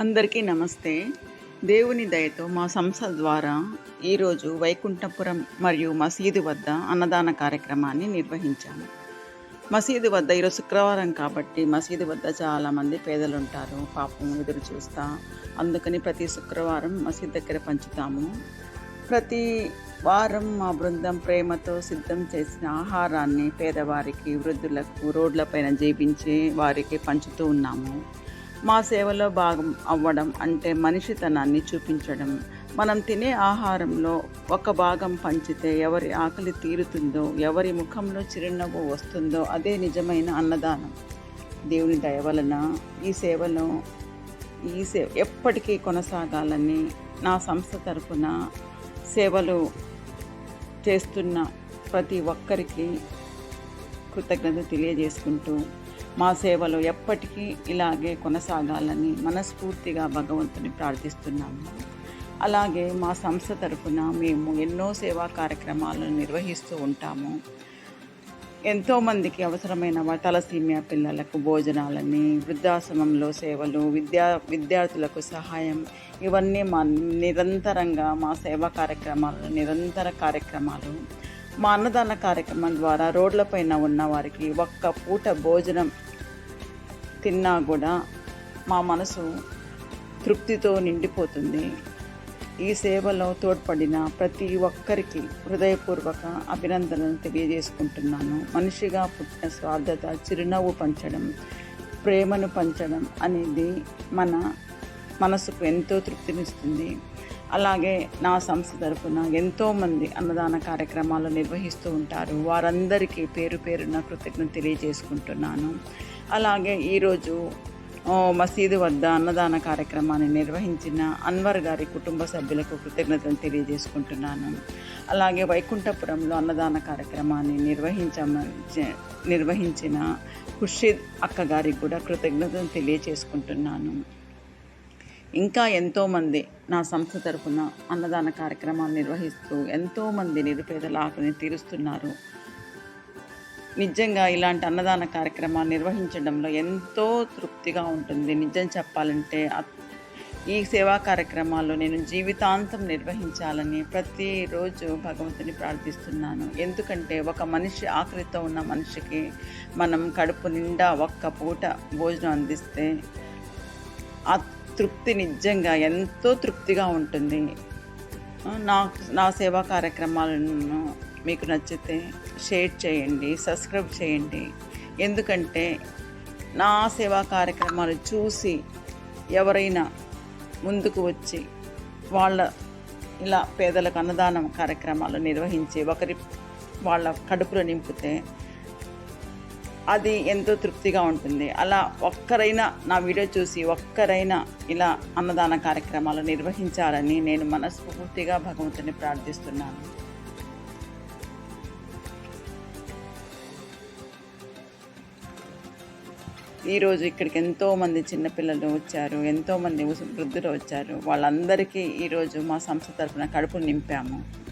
అందరికీ నమస్తే. దేవుని దయతో మా సంస్థ ద్వారా ఈరోజు వైకుంఠపురం మరియు మసీదు వద్ద అన్నదాన కార్యక్రమాన్ని నిర్వహించాము. మసీదు వద్ద ఈరోజు శుక్రవారం కాబట్టి మసీదు వద్ద చాలామంది పేదలు ఉంటారు పాపం ఎదురు చూస్తా. అందుకని ప్రతి శుక్రవారం మసీదు దగ్గర పంచుతాము. ప్రతి వారం మా బృందం ప్రేమతో సిద్ధం చేసిన ఆహారాన్ని పేదవారికి వృద్ధులకు రోడ్లపైన జీవించి వారికి పంచుతూ ఉన్నాము. మా సేవలో భాగం అవ్వడం అంటే మనిషితనాన్ని చూపించడం. మనం తినే ఆహారంలో ఒక భాగం పంచితే ఎవరి ఆకలి తీరుతుందో ఎవరి ముఖంలో చిరునవ్వు వస్తుందో అదే నిజమైన అన్నదానం. దేవుని దయ వలన ఈ సేవలో ఈ సేవ ఎప్పటికీ కొనసాగాలని నా సంస్థ తరఫున సేవలు చేస్తున్న ప్రతి ఒక్కరికి కృతజ్ఞత తెలియజేసుకుంటూ మా సేవలు ఎప్పటికీ ఇలాగే కొనసాగాలని మనస్ఫూర్తిగా భగవంతుని ప్రార్థిస్తున్నాము. అలాగే మా సంస్థ తరఫున మేము ఎన్నో సేవా కార్యక్రమాలను నిర్వహిస్తూ ఉంటాము. ఎంతోమందికి అవసరమైన తలసీమియా పిల్లలకు భోజనాలని వృద్ధాశ్రమంలో సేవలు విద్యా విద్యార్థులకు సహాయం ఇవన్నీ మా నిరంతరంగా మా సేవా కార్యక్రమాలు నిరంతర కార్యక్రమాలు మా అన్నదాన కార్యక్రమం ద్వారా రోడ్లపైన ఉన్న వారికి ఒక్క పూట భోజనం తిన్నా కూడా మా మనసు తృప్తితో నిండిపోతుంది. ఈ సేవలో తోడ్పడిన ప్రతి ఒక్కరికి హృదయపూర్వక అభినందనలు తెలియజేసుకుంటున్నాను. మనిషిగా పుట్టిన స్వార్థత చిరునవ్వు పంచడం ప్రేమను పంచడం అనేది మన మనసుకు ఎంతో తృప్తినిస్తుంది. అలాగే నా సంస్థ తరఫున ఎంతోమంది అన్నదాన కార్యక్రమాలు నిర్వహిస్తూ ఉంటారు. వారందరికీ పేరు పేరున కృతజ్ఞత తెలియజేసుకుంటున్నాను. అలాగే ఈరోజు మసీదు వద్ద అన్నదాన కార్యక్రమాన్ని నిర్వహించిన అన్వర్ గారి కుటుంబ సభ్యులకు కృతజ్ఞతలు తెలియజేసుకుంటున్నాను. అలాగే వైకుంఠపురంలో అన్నదాన కార్యక్రమాన్ని నిర్వహించ నిర్వహించిన ఖుర్షీద్ అక్క గారికి కూడా కృతజ్ఞతలు తెలియజేసుకుంటున్నాను. ఇంకా ఎంతోమంది నా సంస్థ తరఫున అన్నదాన కార్యక్రమాలు నిర్వహిస్తూ ఎంతోమంది నిరుపేదల ఆకలిని తీరుస్తున్నారు. నిజంగా ఇలాంటి అన్నదాన కార్యక్రమాలు నిర్వహించడంలో ఎంతో తృప్తిగా ఉంటుంది. నిజం చెప్పాలంటే ఈ సేవా కార్యక్రమాల్లో నేను జీవితాంతం నిర్వహించాలని ప్రతిరోజు భగవంతుని ప్రార్థిస్తున్నాను. ఎందుకంటే ఒక మనిషి ఆకలితో ఉన్న మనిషికి మనం కడుపు నిండా ఒక్క పూట భోజనం అందిస్తే ఆ తృప్తి నిజంగా ఎంతో తృప్తిగా ఉంటుంది. నా నా సేవా కార్యక్రమాలను మీకు నచ్చితే షేర్ చేయండి సబ్స్క్రైబ్ చేయండి. ఎందుకంటే నా సేవా కార్యక్రమాలు చూసి ఎవరైనా ముందుకు వచ్చి వాళ్ళ ఇలా పేదలకు అన్నదానం కార్యక్రమాలు నిర్వహించి ఒకరి వాళ్ళ కడుపులో నింపితే అది ఎంతో తృప్తిగా ఉంటుంది. అలా ఒక్కరైనా నా వీడియో చూసి ఒక్కరైనా ఇలా అన్నదాన కార్యక్రమాలు నిర్వహించాలని నేను మనస్ఫూర్తిగా భగవంతుని ప్రార్థిస్తున్నాను. ఈరోజు ఇక్కడికి ఎంతోమంది చిన్నపిల్లలు వచ్చారు ఎంతోమంది వృద్ధులు వచ్చారు. వాళ్ళందరికీ ఈరోజు మా సంస్థ తరఫున కడుపు నింపాము.